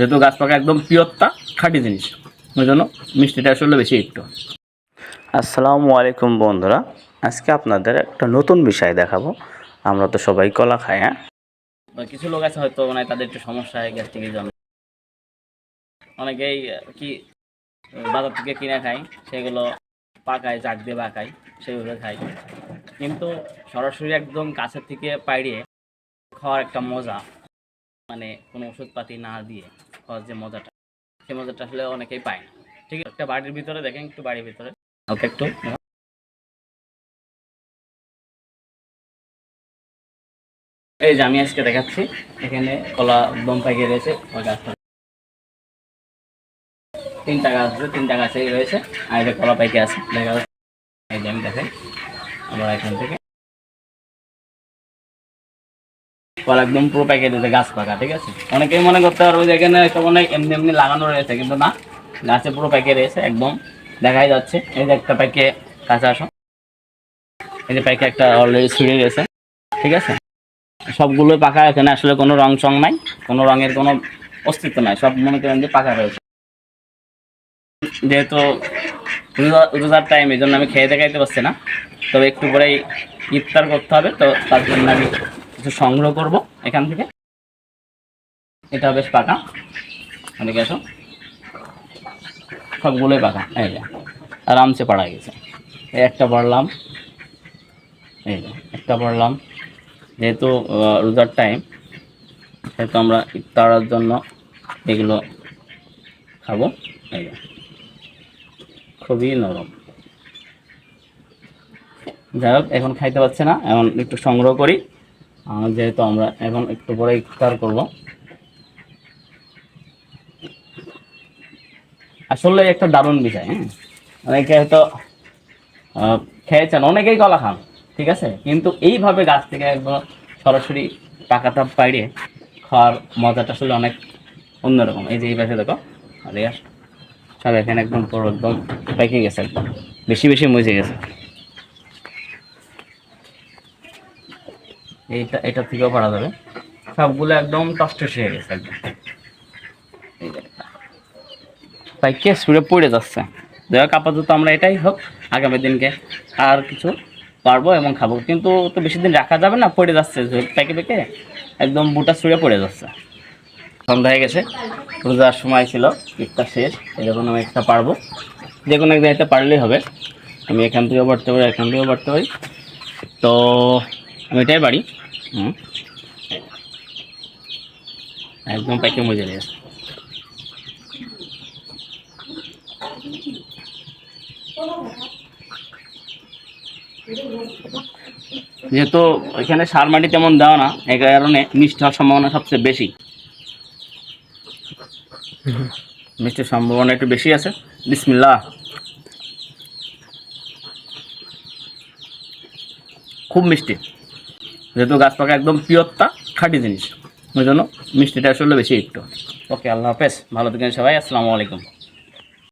যেহেতু গাছ পাকা একদম পিওরটা খাঁটি জিনিস। ওই জন্য মিষ্টিটা আসলে বেশি একটু। আসসালামু আলাইকুম বন্ধুরা। আজকে আপনাদের একটা নতুন বিষয় দেখাবো। আমরা তো সবাই কলা খাই হ্যাঁ? কিছু লোক আছে হয়তো মানে তাদের একটু সমস্যা হয় গ্যাস্ট্রিকের জন্য অনেকেই কি বাজার থেকে কিনে খায় সেগুলো পাকায় জাগ দিয়ে পাকায় সেগুলো খায়। কিন্তু সরাসরি একদম কাছের থেকে পাইড়িয়ে খাওয়ার একটা মজা মানে কোনো ওষুধপাতি না দিয়ে। খাওয়ার যে মজাটা, সেই মজাটা আসলে অনেকেই পায় না। ঠিক আছে? একটা বাড়ির ভিতরে দেখেন, একটু বাড়ির ভিতরে। ওকে একটু। এই যে আমি আজকে দেখাচ্ছি, এখানে কলা একদম পাইকে রয়েছে ওই গাছটা তিনটা গাছ আছে তিনটা গাছেই রয়েছে। আর এটা কলা পাইকে আছে, দেখা যাচ্ছে। এই যে আমি আমরা এখান থেকে। কলা একদম পুরো দিতে গাছ পাকা, ঠিক আছে? অনেকেই মনে করতে পারবে যে এখানে সব অনেক এমনি এমনি লাগানো রয়েছে, কিন্তু না, গাছে পুরো পাইকে রয়েছে একদম দেখাই যাচ্ছে। এই যে একটা পাইকে কাছে আসো। এই যে পাইকে একটা অলরেডি ছিঁড়ে গেছে, ঠিক আছে? সবগুলোই পাকা, এখানে আসলে কোনো রং চং নাই, কোনো রঙের কোনো অস্তিত্ব নাই, সব মনে করেন যে পাকা রয়েছে। যেহেতু রোজার টাইম এই জন্য আমি খেয়ে দেখাইতে পারছি না, তবে একটু পরেই ইফতার করতে হবে, তো তার জন্য আমি কিছু সংগ্রহ করব এখান থেকে। এটা বেশ পাকা। এদিকে আসো। সবগুলোই পাকা। এই যে। আরামসে পাড়া গেছে। একটা পড়লাম এই যে, একটা পড়লাম যেহেতু রোজার টাইম সেহেতু আমরা ইফতারের জন্য এগুলো খাব। এই যে। খুবই নরম। যাই হোক, এখন খাইতে পারছে না। এখন একটু সংগ্রহ করি। যেহেতু আমরা এখন একটু পরে ইফতার করব। আসলে একটা দারুণ বিষয় হ্যাঁ? অনেকে হয়তো খেয়েছেন, অনেকেই কলা খান, ঠিক আছে? কিন্তু এইভাবে গাছ থেকে একদম সরাসরি পাকাটা পাইড়ে খাওয়ার মজাটা আসলে অনেক অন্যরকম। এই যে এই পাশে দেখো আর সব এখানে একদম পুরো একদম পেকে গেছে, একদম। বেশি বেশি মজে গেছে। এইটা, এটা থেকেও পারা যাবে। সবগুলো একদম টস্টস হয়ে গেছে একদম। পাইকে সুরে পড়ে যাচ্ছে। যাই আপাতত আমরা এটাই হোক, আগামী দিনকে আর কিছু পারব এবং খাব। কিন্তু তো বেশি দিন রাখা যাবে না, পড়ে যাচ্ছে প্যাকে প্যাকে একদম বুটা ছুঁড়ে পড়ে যাচ্ছে। সন্ধ্যা হয়ে গেছে, রোজার সময় ছিল, ইফতার শেষ এরকম আমি একটা পারব। যে কোনো এক জায়গাতে পারলেই হবে। আমি এখান থেকেও বাড়তে পারি, এখান থেকেও বাড়তে পারি। তো, আমি এটাই বাড়ি। একদম প্যাকে মজে গেছে যেহেতু এখানে সার মাটি তেমন দেওয়া না এই কারণে মিষ্টি হওয়ার সম্ভাবনা সবচেয়ে বেশি। মিষ্টির সম্ভাবনা একটু বেশি আছে। বিসমিল্লাহ। খুব মিষ্টি। যেহেতু গাছ পাকা একদম পিওরটা খাঁটি জিনিস। ওই জন্য মিষ্টিটা আসলে বেশি একটু। ওকে আল্লাহ হাফেজ। ভালো থাকেন সবাই, আসসালামু আলাইকুম।